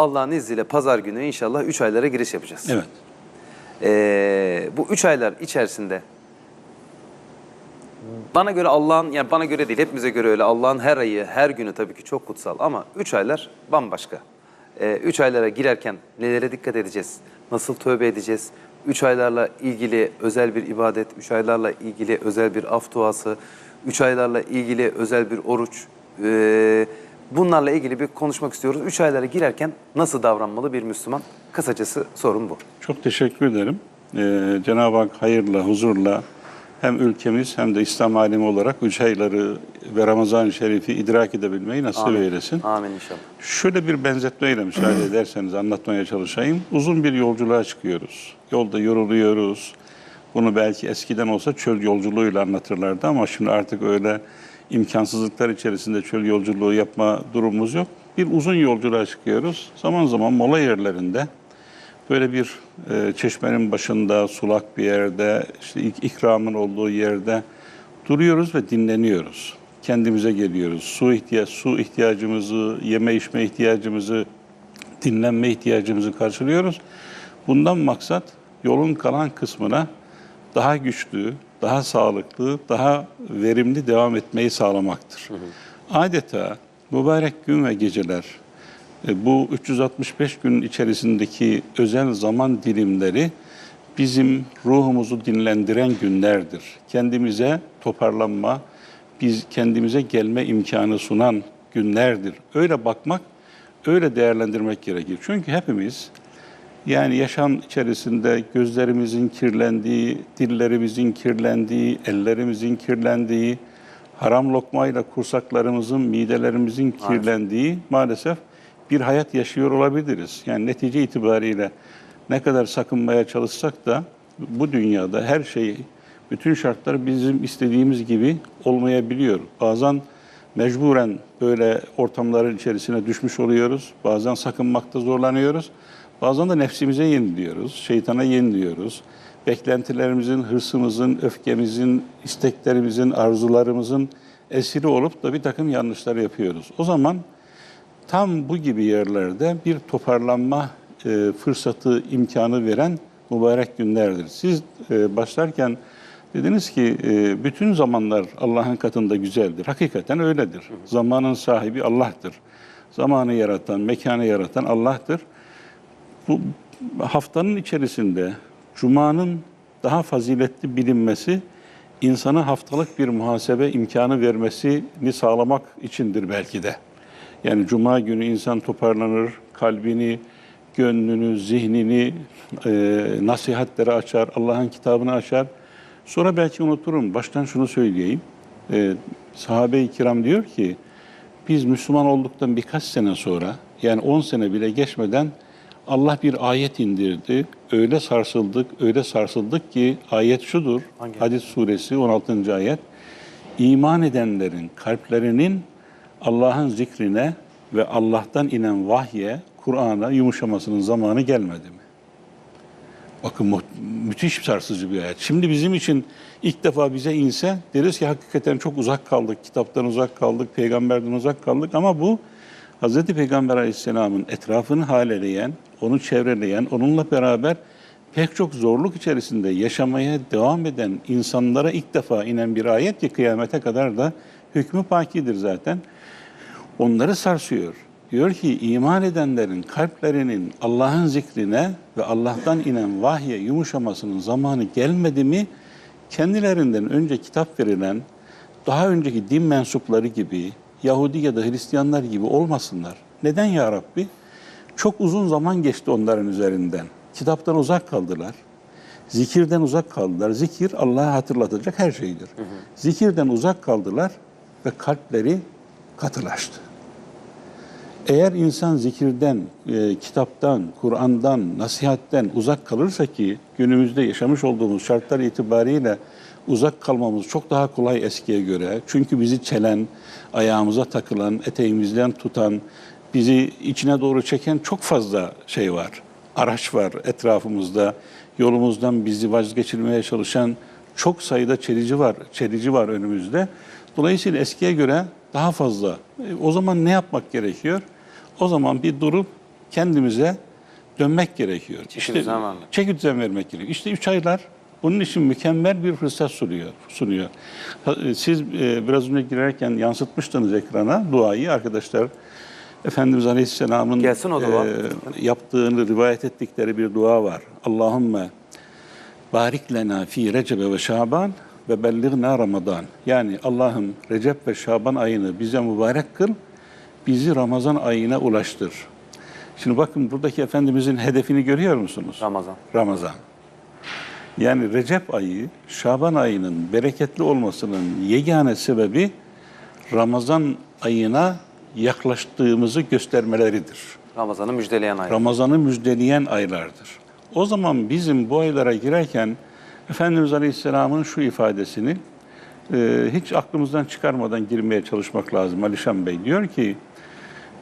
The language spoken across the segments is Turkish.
Allah'ın izniyle pazar günü inşallah 3 aylara giriş yapacağız. Evet. Ee, bu 3 aylar içerisinde bana göre Allah'ın, yani bana göre değil hepimize göre öyle Allah'ın her ayı, her günü tabii ki çok kutsal ama 3 aylar bambaşka. 3 aylara girerken nelere dikkat edeceğiz? Nasıl tövbe edeceğiz? 3 aylarla ilgili özel bir ibadet, 3 aylarla ilgili özel bir af duası, 3 aylarla ilgili özel bir oruç. Ee, bunlarla ilgili bir konuşmak istiyoruz. 3 aylara girerken nasıl davranmalı bir Müslüman? Kısacası sorun bu. Çok teşekkür ederim. Ee, Cenab-ı Hak hayırla, huzurla hem ülkemiz hem de İslam alemi olarak üç ayları ve Ramazan-ı Şerif'i idrak edebilmeyi nasip eylesin. Amin inşallah. Şöyle bir benzetmeyle müsaade ederseniz anlatmaya çalışayım. Uzun bir yolculuğa çıkıyoruz. Yolda yoruluyoruz. Bunu belki eskiden olsa çöl yolculuğuyla anlatırlardı ama şimdi artık öyle imkansızlıklar içerisinde çöl yolculuğu yapma durumumuz yok. Bir uzun yolculuğa çıkıyoruz. Zaman zaman mola yerlerinde böyle bir e, çeşmenin başında, sulak bir yerde, işte ik- ikramın olduğu yerde duruyoruz ve dinleniyoruz. Kendimize geliyoruz. Su ihtiyaç, su ihtiyacımızı, yeme içme ihtiyacımızı, dinlenme ihtiyacımızı karşılıyoruz. Bundan maksat yolun kalan kısmına daha güçlü, daha sağlıklı, daha verimli devam etmeyi sağlamaktır. Adeta mübarek gün ve geceler e, bu 365 gün içerisindeki özel zaman dilimleri bizim ruhumuzu dinlendiren günlerdir. Kendimize toparlanma, biz kendimize gelme imkanı sunan günlerdir. Öyle bakmak, öyle değerlendirmek gerekir. Çünkü hepimiz yani yaşam içerisinde gözlerimizin kirlendiği, dillerimizin kirlendiği, ellerimizin kirlendiği, haram lokmayla kursaklarımızın, midelerimizin kirlendiği maalesef bir hayat yaşıyor olabiliriz. Yani netice itibariyle ne kadar sakınmaya çalışsak da bu dünyada her şey, bütün şartlar bizim istediğimiz gibi olmayabiliyor. Bazen mecburen böyle ortamların içerisine düşmüş oluyoruz. Bazen sakınmakta zorlanıyoruz. Bazen de nefsimize yeniliyoruz, şeytana yeniliyoruz. Beklentilerimizin, hırsımızın, öfkemizin, isteklerimizin, arzularımızın esiri olup da bir takım yanlışlar yapıyoruz. O zaman tam bu gibi yerlerde bir toparlanma e, fırsatı, imkanı veren mübarek günlerdir. Siz e, başlarken dediniz ki e, bütün zamanlar Allah'ın katında güzeldir. Hakikaten öyledir. Zamanın sahibi Allah'tır. Zamanı yaratan, mekanı yaratan Allah'tır. Bu haftanın içerisinde Cuma'nın daha faziletli bilinmesi insana haftalık bir muhasebe imkanı vermesini sağlamak içindir belki de. Yani Cuma günü insan toparlanır, kalbini, gönlünü, zihnini e, nasihatlere açar, Allah'ın kitabını açar. Sonra belki unuturum. Baştan şunu söyleyeyim. E, Sahabe-i kiram diyor ki, biz Müslüman olduktan birkaç sene sonra, yani 10 sene bile geçmeden Allah bir ayet indirdi. Öyle sarsıldık, öyle sarsıldık ki ayet şudur. Hangi? Hadis suresi 16. ayet. İman edenlerin kalplerinin Allah'ın zikrine ve Allah'tan inen vahye, Kur'an'a yumuşamasının zamanı gelmedi mi? Bakın mu- müthiş sarsıcı bir ayet. Şimdi bizim için ilk defa bize inse deriz ki hakikaten çok uzak kaldık, kitaptan uzak kaldık, peygamberden uzak kaldık ama bu Hz. Peygamber Aleyhisselam'ın etrafını haleleyen, onu çevreleyen, onunla beraber pek çok zorluk içerisinde yaşamaya devam eden insanlara ilk defa inen bir ayet ki kıyamete kadar da hükmü pakidir zaten. Onları sarsıyor. Diyor ki iman edenlerin kalplerinin Allah'ın zikrine ve Allah'tan inen vahye yumuşamasının zamanı gelmedi mi? Kendilerinden önce kitap verilen daha önceki din mensupları gibi Yahudi ya da Hristiyanlar gibi olmasınlar. Neden ya Rabbi? Çok uzun zaman geçti onların üzerinden. Kitaptan uzak kaldılar. Zikirden uzak kaldılar. Zikir Allah'ı hatırlatacak her şeydir. Zikirden uzak kaldılar ve kalpleri katılaştı. Eğer insan zikirden, e, kitaptan, Kur'an'dan, nasihatten uzak kalırsa ki günümüzde yaşamış olduğumuz şartlar itibariyle uzak kalmamız çok daha kolay eskiye göre. Çünkü bizi çelen, ayağımıza takılan, eteğimizden tutan, bizi içine doğru çeken çok fazla şey var. Araç var etrafımızda. Yolumuzdan bizi vazgeçirmeye çalışan çok sayıda çelici var, çelici var önümüzde. Dolayısıyla eskiye göre daha fazla. E, O zaman ne yapmak gerekiyor? O zaman bir durup kendimize dönmek gerekiyor. Çeki düzen vermek. Çeki düzen vermek gerekiyor. İşte üç aylar bunun için mükemmel bir fırsat sunuyor. sunuyor. E, Siz e, biraz önce girerken yansıtmıştınız ekrana duayı arkadaşlar. Efendimiz Aleyhisselam'ın dua. yaptığını rivayet ettikleri bir dua var. Allahümme barik lena fi Recebe ve Şaban ve bellighna Ramazan. Yani Allah'ım Recep ve Şaban ayını bize mübarek kıl, bizi Ramazan ayına ulaştır. Şimdi bakın buradaki Efendimizin hedefini görüyor musunuz? Ramazan. Ramazan. Yani Recep ayı, Şaban ayının bereketli olmasının yegane sebebi Ramazan ayına yaklaştığımızı göstermeleridir. Ramazan'ı müjdeleyen ay. Ramazan'ı müjdeleyen aylardır. O zaman bizim bu aylara girerken Efendimiz Aleyhisselam'ın şu ifadesini e, hiç aklımızdan çıkarmadan girmeye çalışmak lazım. Alişan Bey diyor ki,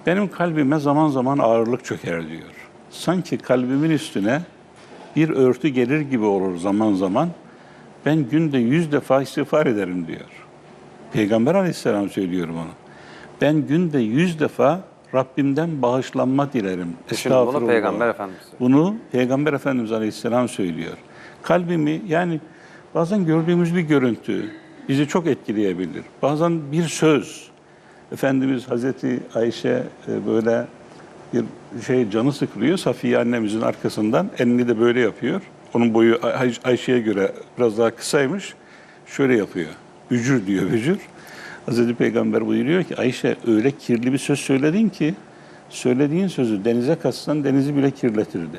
benim kalbime zaman zaman ağırlık çöker diyor. Sanki kalbimin üstüne bir örtü gelir gibi olur zaman zaman. Ben günde yüz defa istiğfar ederim diyor. Peygamber aleyhisselam söylüyor bunu. Ben günde yüz defa Rabbimden bağışlanma dilerim. Şimdi bunu. Peygamber Efendimiz. Bunu Peygamber Efendimiz Aleyhisselam söylüyor. Kalbimi yani bazen gördüğümüz bir görüntü bizi çok etkileyebilir. Bazen bir söz. Efendimiz Hazreti Ayşe e, böyle bir şey canı sıkılıyor. Safiye annemizin arkasından elini de böyle yapıyor. Onun boyu Ay- Ayşe'ye göre biraz daha kısaymış. Şöyle yapıyor. Bücür diyor bücür. Hazreti Peygamber buyuruyor ki Ayşe öyle kirli bir söz söyledin ki söylediğin sözü denize katsan denizi bile kirletirdi.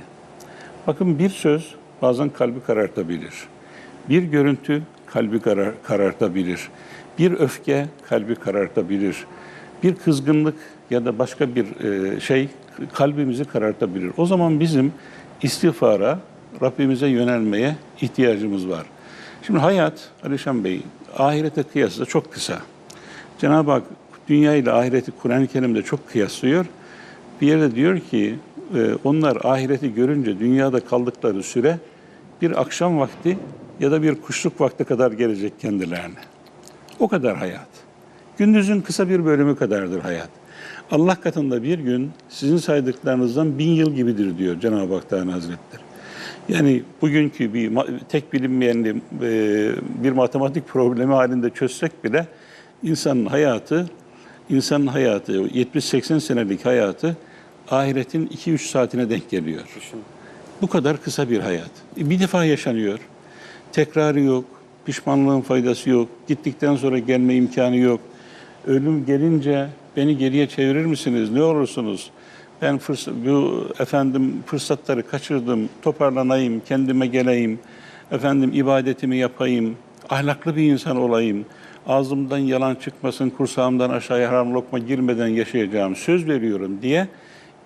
Bakın bir söz bazen kalbi karartabilir. Bir görüntü kalbi karar, karartabilir. Bir öfke kalbi karartabilir. Bir kızgınlık ya da başka bir e, şey kalbimizi karartabilir. O zaman bizim istiğfara, Rabbimize yönelmeye ihtiyacımız var. Şimdi hayat, Alişan Bey, ahirete kıyasla çok kısa. Cenab-ı Hak dünya ile ahireti Kur'an-ı Kerim'de çok kıyaslıyor. Bir yerde diyor ki e, onlar ahireti görünce dünyada kaldıkları süre bir akşam vakti ya da bir kuşluk vakti kadar gelecek kendilerine. O kadar hayat. Gündüzün kısa bir bölümü kadardır hayat. Allah katında bir gün sizin saydıklarınızdan bin yıl gibidir diyor Cenab-ı Hak Teala Hazretleri. Yani bugünkü bir tek bilinmeyen e, bir matematik problemi halinde çözsek bile insanın hayatı, insanın hayatı, 70-80 senelik hayatı ahiretin 2-3 saatine denk geliyor. Bu kadar kısa bir hayat. E, Bir defa yaşanıyor. Tekrarı yok. Pişmanlığın faydası yok. Gittikten sonra gelme imkanı yok. Ölüm gelince beni geriye çevirir misiniz? Ne olursunuz? Ben fırs- bu efendim fırsatları kaçırdım. Toparlanayım, kendime geleyim. Efendim ibadetimi yapayım. Ahlaklı bir insan olayım. Ağzımdan yalan çıkmasın, kursağımdan aşağıya haram lokma girmeden yaşayacağım. Söz veriyorum diye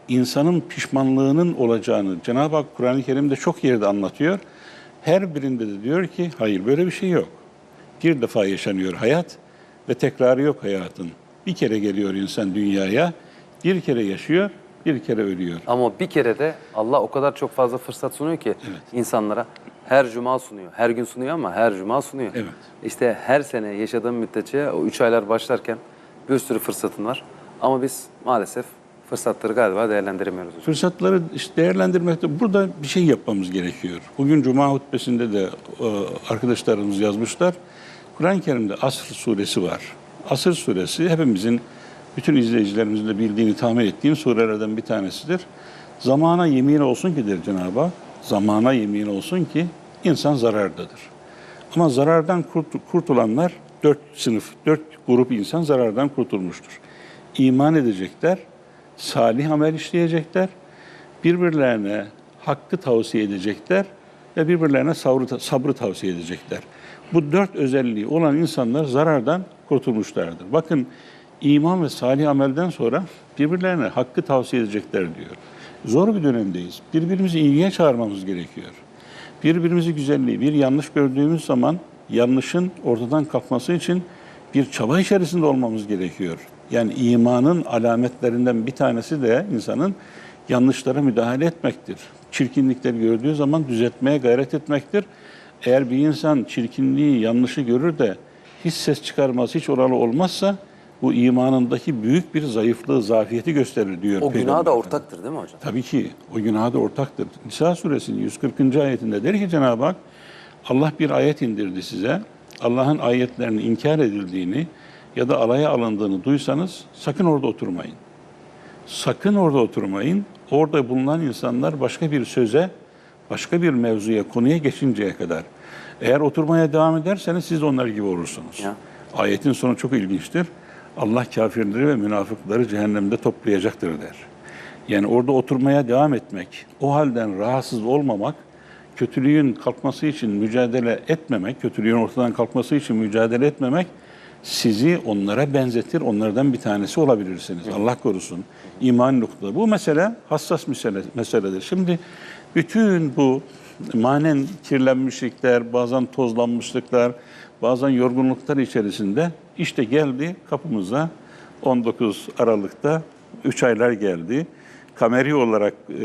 insanın pişmanlığının olacağını Cenab-ı Hak Kur'an-ı Kerim'de çok yerde anlatıyor. Her birinde de diyor ki hayır böyle bir şey yok. Bir defa yaşanıyor hayat ve tekrarı yok hayatın. Bir kere geliyor insan dünyaya, bir kere yaşıyor, bir kere ölüyor. Ama bir kere de Allah o kadar çok fazla fırsat sunuyor ki insanlara. Her cuma sunuyor. Her gün sunuyor ama her cuma sunuyor. Evet. İşte her sene yaşadığım müddetçe o üç aylar başlarken bir sürü fırsatın var. Ama biz maalesef fırsatları galiba değerlendiremiyoruz. hocam. Fırsatları işte değerlendirmekte burada bir şey yapmamız gerekiyor. Bugün Cuma hutbesinde de e, arkadaşlarımız yazmışlar. Kur'an-ı Kerim'de Asr suresi var. Asr suresi hepimizin, bütün izleyicilerimizin de bildiğini tahmin ettiğim surelerden bir tanesidir. Zamana yemin olsun ki der Cenab-ı Hak, zamana yemin olsun ki insan zarardadır. Ama zarardan kurt- kurtulanlar dört sınıf, dört grup insan zarardan kurtulmuştur. İman edecekler, salih amel işleyecekler, birbirlerine hakkı tavsiye edecekler ve birbirlerine sabrı, sabrı tavsiye edecekler. Bu dört özelliği olan insanlar zarardan kurtulmuşlardır. Bakın iman ve salih amelden sonra birbirlerine hakkı tavsiye edecekler diyor. Zor bir dönemdeyiz. Birbirimizi iyiye çağırmamız gerekiyor. Birbirimizi güzelliği, bir yanlış gördüğümüz zaman yanlışın ortadan kalkması için bir çaba içerisinde olmamız gerekiyor. Yani imanın alametlerinden bir tanesi de insanın yanlışlara müdahale etmektir. Çirkinlikleri gördüğü zaman düzeltmeye gayret etmektir. Eğer bir insan çirkinliği, yanlışı görür de hiç ses çıkarmaz, hiç oralı olmazsa bu imanındaki büyük bir zayıflığı, zafiyeti gösterir diyor. O günah da ortaktır değil mi hocam? Tabii ki o günaha da ortaktır. Nisa suresinin 140. ayetinde der ki Cenab-ı Hak Allah bir ayet indirdi size. Allah'ın ayetlerinin inkar edildiğini ya da alaya alındığını duysanız sakın orada oturmayın. Sakın orada oturmayın. Orada bulunan insanlar başka bir söze, başka bir mevzuya, konuya geçinceye kadar. Eğer oturmaya devam ederseniz siz de onlar gibi olursunuz. Ya. Ayetin sonu çok ilginçtir. Allah kafirleri ve münafıkları cehennemde toplayacaktır der. Yani orada oturmaya devam etmek, o halden rahatsız olmamak, kötülüğün kalkması için mücadele etmemek, kötülüğün ortadan kalkması için mücadele etmemek sizi onlara benzetir, onlardan bir tanesi olabilirsiniz. Allah korusun. İman noktada. Bu mesele hassas mesele, meseledir. Şimdi bütün bu manen kirlenmişlikler, bazen tozlanmışlıklar, bazen yorgunluklar içerisinde işte geldi kapımıza 19 Aralık'ta 3 aylar geldi. Kameri olarak e,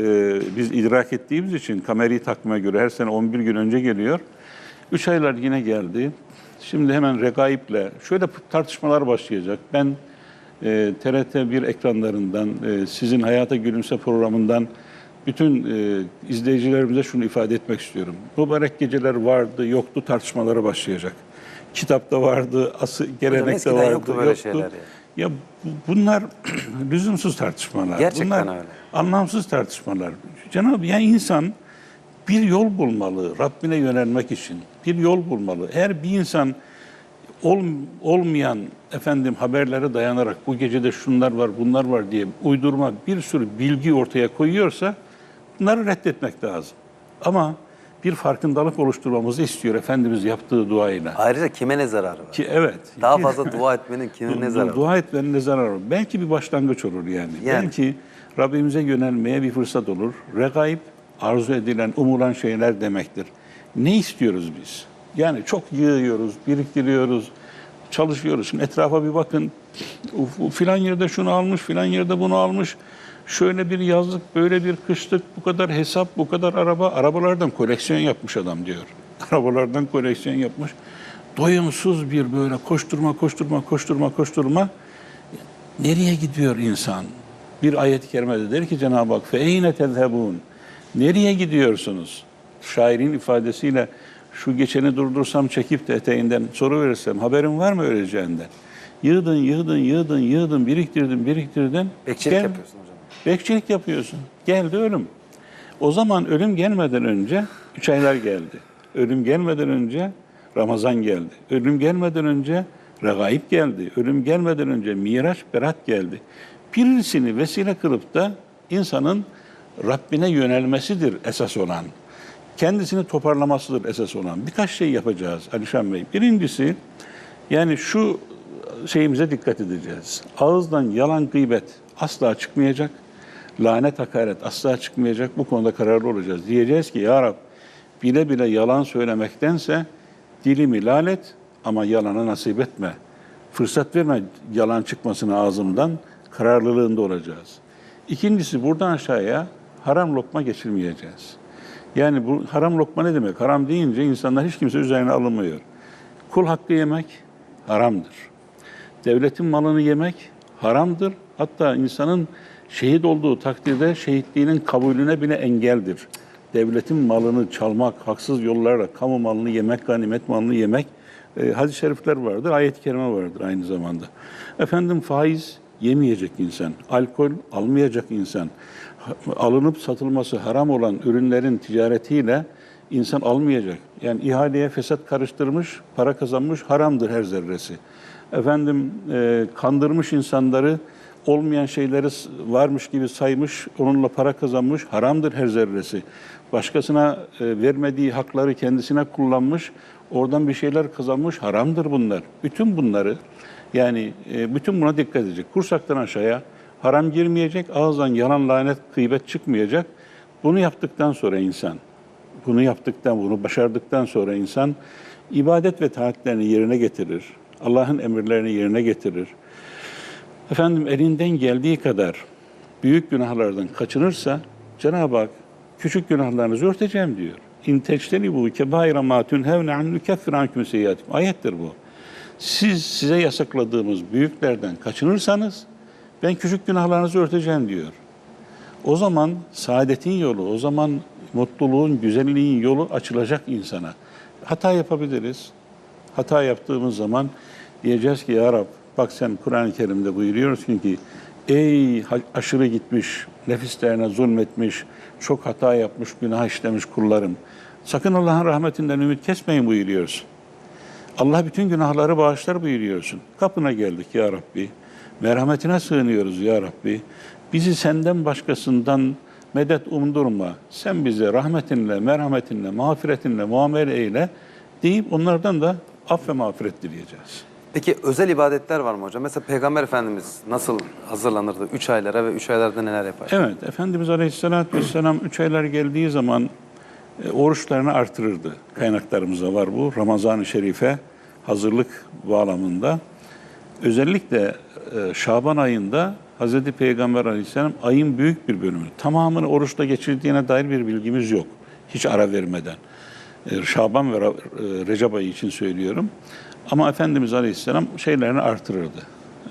biz idrak ettiğimiz için kameri takvime göre her sene 11 gün önce geliyor. 3 aylar yine geldi. Şimdi hemen regayiple şöyle tartışmalar başlayacak. Ben e, TRT 1 ekranlarından, e, sizin Hayata Gülümse programından bütün e, izleyicilerimize şunu ifade etmek istiyorum. Mübarek geceler vardı, yoktu tartışmaları başlayacak. Kitapta vardı, ası, gelenekte vardı, yoktu böyle şeyler ya. Ya bu- bunlar lüzumsuz tartışmalar. Gerçekten bunlar öyle. anlamsız tartışmalar. Cenab-ı ya insan bir yol bulmalı Rabbine yönelmek için. Bir yol bulmalı. Eğer bir insan ol, olmayan efendim haberlere dayanarak bu gecede şunlar var, bunlar var diye uydurma bir sürü bilgi ortaya koyuyorsa bunları reddetmek lazım. Ama bir farkındalık oluşturmamızı istiyor Efendimiz yaptığı duayla. Ayrıca kime ne zararı var? Ki evet. Daha fazla dua etmenin kime ne zararı var? Dua etmenin ne zararı olur? Belki bir başlangıç olur yani. Yani. Belki Rabbimize yönelmeye bir fırsat olur. Regaib, arzu edilen, umulan şeyler demektir Ne istiyoruz biz? Yani çok yığıyoruz, biriktiriyoruz, çalışıyoruz. Şimdi etrafa bir bakın. U- u- Filan yerde şunu almış, filan yerde bunu almış. Şöyle bir yazlık, böyle bir kışlık, bu kadar hesap, bu kadar araba. Arabalardan koleksiyon yapmış adam diyor. Arabalardan koleksiyon yapmış. Doyumsuz bir böyle koşturma, koşturma, koşturma, koşturma. Nereye gidiyor insan? Bir ayet-i kerimede der ki Cenab-ı Hak فَاَيْنَ تَذْهَبُونَ Nereye gidiyorsunuz? Şairin ifadesiyle şu geçeni durdursam çekip de eteğinden soru verirsem haberin var mı öleceğinden? Yığdın, yığdın, yığdın, yığdın, biriktirdin, biriktirdin. Bekçilik Gel- yapıyorsun hocam. Bekçilik yapıyorsun. Geldi ölüm. O zaman ölüm gelmeden önce üç aylar geldi. Ölüm gelmeden önce Ramazan geldi. Ölüm gelmeden önce regaib geldi. Ölüm gelmeden önce Miraç, Berat geldi. Birisini vesile kılıp da insanın Rabbine yönelmesidir esas olan. Kendisini toparlamasıdır esas olan. Birkaç şey yapacağız Alişan Bey. Birincisi yani şu şeyimize dikkat edeceğiz. Ağızdan yalan gıybet asla çıkmayacak. Lanet hakaret asla çıkmayacak. Bu konuda kararlı olacağız. Diyeceğiz ki ya Rab bile bile yalan söylemektense dilimi lanet ama yalana nasip etme. Fırsat verme yalan çıkmasına ağzımdan kararlılığında olacağız. İkincisi buradan aşağıya haram lokma geçirmeyeceğiz. Yani bu haram lokma ne demek? Haram deyince insanlar hiç kimse üzerine alınmıyor. Kul hakkı yemek haramdır. Devletin malını yemek haramdır. Hatta insanın şehit olduğu takdirde şehitliğinin kabulüne bile engeldir. Devletin malını çalmak, haksız yollarla kamu malını yemek, ganimet malını yemek e, hadis-i şerifler vardır, ayet-i kerime vardır aynı zamanda. Efendim faiz yemeyecek insan, alkol almayacak insan, alınıp satılması haram olan ürünlerin ticaretiyle insan almayacak. Yani ihaleye fesat karıştırmış, para kazanmış haramdır her zerresi. Efendim e, kandırmış insanları olmayan şeyleri varmış gibi saymış, onunla para kazanmış haramdır her zerresi. Başkasına e, vermediği hakları kendisine kullanmış, oradan bir şeyler kazanmış haramdır bunlar. Bütün bunları yani e, bütün buna dikkat edecek. Kursaktan aşağıya haram girmeyecek, ağızdan yalan lanet gıybet çıkmayacak. Bunu yaptıktan sonra insan bunu yaptıktan, bunu başardıktan sonra insan ibadet ve taatlerini yerine getirir. Allah'ın emirlerini yerine getirir. Efendim elinden geldiği kadar büyük günahlardan kaçınırsa Cenab-ı Hak küçük günahlarınızı örteceğim diyor. İn bu kebaira ma tunhevne an nukeffir ankum. Ayettir bu. Siz size yasakladığımız büyüklerden kaçınırsanız ben küçük günahlarınızı örteceğim diyor. O zaman saadetin yolu, o zaman mutluluğun, güzelliğin yolu açılacak insana. Hata yapabiliriz. Hata yaptığımız zaman diyeceğiz ki ya Rab bak sen Kur'an-ı Kerim'de buyuruyorsun ki ey aşırı gitmiş, nefislerine zulmetmiş, çok hata yapmış, günah işlemiş kullarım. Sakın Allah'ın rahmetinden ümit kesmeyin buyuruyorsun. Allah bütün günahları bağışlar buyuruyorsun. Kapına geldik ya Rabbi. Merhametine sığınıyoruz ya Rabbi. Bizi senden başkasından medet umdurma. Sen bize rahmetinle, merhametinle, mağfiretinle muamele eyle deyip onlardan da af ve mağfiret dileyeceğiz. Peki özel ibadetler var mı hocam? Mesela Peygamber Efendimiz nasıl hazırlanırdı? Üç aylara ve üç aylarda neler yapar? Evet, Efendimiz Aleyhisselatü Vesselam üç aylar geldiği zaman oruçlarını artırırdı. Kaynaklarımızda var bu. Ramazan-ı Şerif'e hazırlık bağlamında. Özellikle e, Şaban ayında Hz. Peygamber Aleyhisselam ayın büyük bir bölümünü tamamını oruçla geçirdiğine dair bir bilgimiz yok. Hiç ara vermeden. E, Şaban ve e, Recep ayı için söylüyorum. Ama Efendimiz Aleyhisselam şeylerini artırırdı.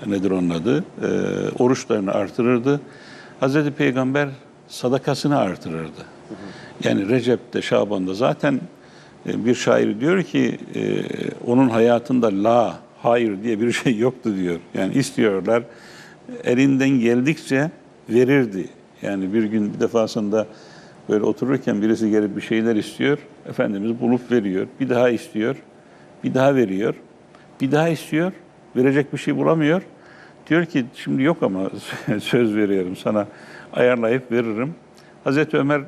Nedir onun adı? E, oruçlarını artırırdı. Hazreti Peygamber sadakasını artırırdı. Yani Recep'te, Şaban'da zaten e, bir şair diyor ki e, onun hayatında la, hayır diye bir şey yoktu diyor. Yani istiyorlar, elinden geldikçe verirdi. Yani bir gün bir defasında böyle otururken birisi gelip bir şeyler istiyor. Efendimiz bulup veriyor. Bir daha istiyor. Bir daha veriyor. Bir daha istiyor. Verecek bir şey bulamıyor. Diyor ki şimdi yok ama söz veriyorum sana ayarlayıp veririm. Hazreti Ömer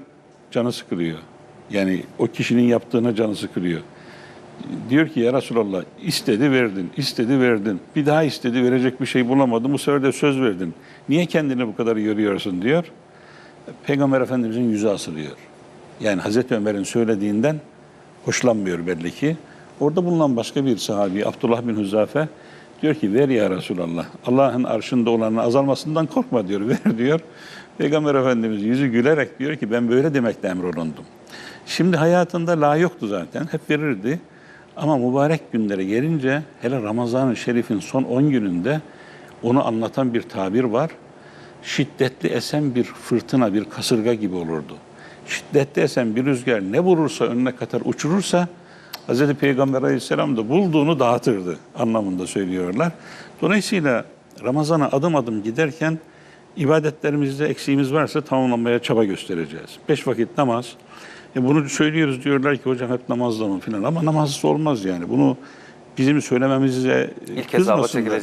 canı sıkılıyor. Yani o kişinin yaptığına canı sıkılıyor. Diyor ki ya Resulallah istedi verdin, istedi verdin. Bir daha istedi verecek bir şey bulamadım. Bu sefer de söz verdin. Niye kendini bu kadar yoruyorsun diyor. Peygamber Efendimizin yüzü asılıyor. Yani Hazreti Ömer'in söylediğinden hoşlanmıyor belli ki. Orada bulunan başka bir sahabi Abdullah bin Huzafe diyor ki ver ya Resulallah. Allah'ın arşında olanın azalmasından korkma diyor. Ver diyor. Peygamber Efendimiz yüzü gülerek diyor ki ben böyle demekle emrolundum. Şimdi hayatında la yoktu zaten. Hep verirdi. Ama mübarek günlere gelince hele Ramazan-ı Şerif'in son 10 gününde onu anlatan bir tabir var. Şiddetli esen bir fırtına, bir kasırga gibi olurdu. Şiddetli esen bir rüzgar ne vurursa önüne kadar uçurursa Hz. Peygamber Aleyhisselam da bulduğunu dağıtırdı anlamında söylüyorlar. Dolayısıyla Ramazan'a adım adım giderken ibadetlerimizde eksiğimiz varsa tamamlamaya çaba göstereceğiz. Beş vakit namaz. E bunu söylüyoruz diyorlar ki hocam hep namazla mı filan ama namazsız olmaz yani. Bunu bizim söylememize İlk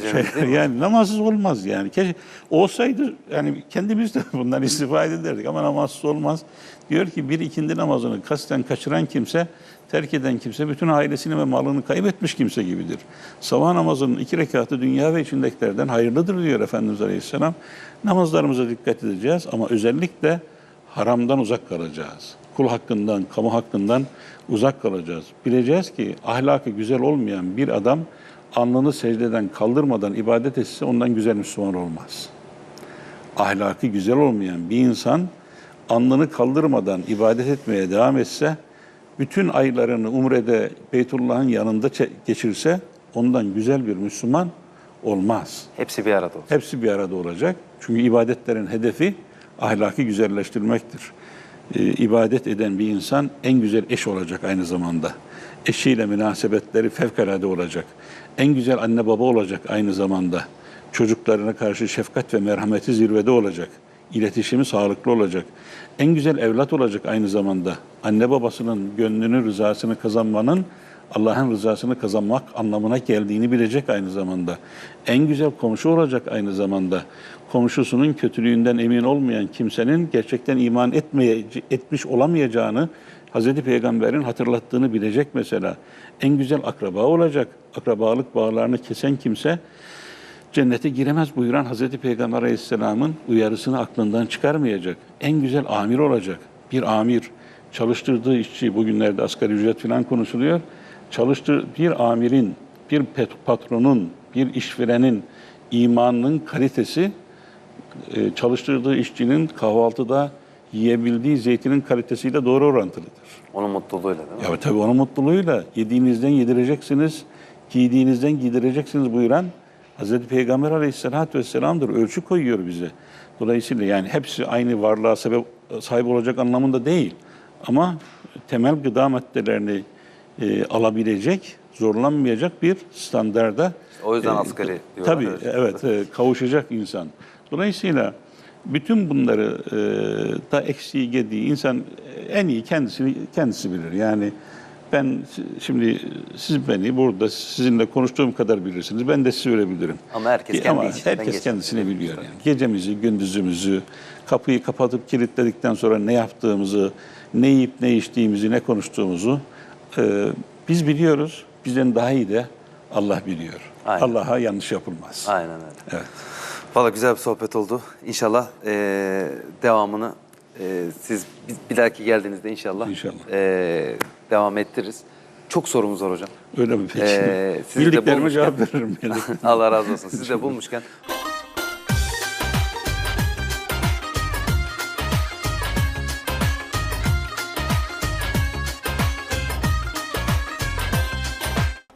değil mi? yani namazsız olmaz yani. Keşke olsaydı yani kendimiz de bundan istifade ederdik ama namazsız olmaz. Diyor ki bir ikindi namazını kasten kaçıran kimse, terk eden kimse bütün ailesini ve malını kaybetmiş kimse gibidir. Sabah namazının iki rekatı dünya ve içindekilerden hayırlıdır diyor Efendimiz Aleyhisselam. Namazlarımıza dikkat edeceğiz ama özellikle haramdan uzak kalacağız. Kul hakkından, kamu hakkından uzak kalacağız. Bileceğiz ki ahlakı güzel olmayan bir adam alnını secdeden kaldırmadan ibadet etse ondan güzel Müslüman olmaz. Ahlakı güzel olmayan bir insan alnını kaldırmadan ibadet etmeye devam etse, bütün aylarını umrede Beytullah'ın yanında geçirse ondan güzel bir Müslüman olmaz. Hepsi bir arada olsun. Hepsi bir arada olacak. Çünkü ibadetlerin hedefi ahlaki güzelleştirmektir. Ee, ibadet eden bir insan en güzel eş olacak aynı zamanda. Eşiyle münasebetleri fevkalade olacak. En güzel anne baba olacak aynı zamanda. Çocuklarına karşı şefkat ve merhameti zirvede olacak. İletişimi sağlıklı olacak. En güzel evlat olacak aynı zamanda. Anne babasının gönlünü, rızasını kazanmanın Allah'ın rızasını kazanmak anlamına geldiğini bilecek aynı zamanda. En güzel komşu olacak aynı zamanda. Komşusunun kötülüğünden emin olmayan kimsenin gerçekten iman etmeye, etmiş olamayacağını Hz. Peygamber'in hatırlattığını bilecek mesela. En güzel akraba olacak. Akrabalık bağlarını kesen kimse cennete giremez buyuran Hz. Peygamber Aleyhisselam'ın uyarısını aklından çıkarmayacak. En güzel amir olacak. Bir amir çalıştırdığı işçi, bugünlerde asgari ücret falan konuşuluyor. Çalıştır bir amirin, bir patronun, bir işverenin imanının kalitesi e, çalıştırdığı işçinin kahvaltıda yiyebildiği zeytinin kalitesiyle doğru orantılıdır. Onun mutluluğuyla değil mi? Ya tabii onun mutluluğuyla yediğinizden yedireceksiniz, giydiğinizden giydireceksiniz buyuran Hazreti Peygamber Aleyhisselatü Vesselam'dır. Ölçü koyuyor bize. Dolayısıyla yani hepsi aynı varlığa sebep, sahip olacak anlamında değil. Ama temel gıda maddelerini e, alabilecek, zorlanmayacak bir standarda O yüzden e, asgari diyorlar, Tabii evet. evet e, kavuşacak insan. Dolayısıyla bütün bunları e, da eksiği gediği insan en iyi kendisini kendisi bilir. Yani ben şimdi siz beni burada sizinle konuştuğum kadar bilirsiniz. Ben de sizi öyle bilirim. Ama herkes E, kendi ama herkes kendisini biliyor. Yani. Gecemizi, gündüzümüzü, kapıyı kapatıp kilitledikten sonra ne yaptığımızı, ne yiyip ne içtiğimizi, ne konuştuğumuzu e, biz biliyoruz. Bizden daha iyi de Allah biliyor. Allah'a yanlış yapılmaz. Aynen öyle. Evet. Valla güzel bir sohbet oldu. İnşallah eee, devamını eee, siz bir, dahaki geldiğinizde inşallah, İnşallah. eee, devam ettiririz. Çok sorumuz var hocam. Öyle mi peki? Ee, Bildiklerime cevap veririm. Yani. Allah razı olsun. Sizi de bulmuşken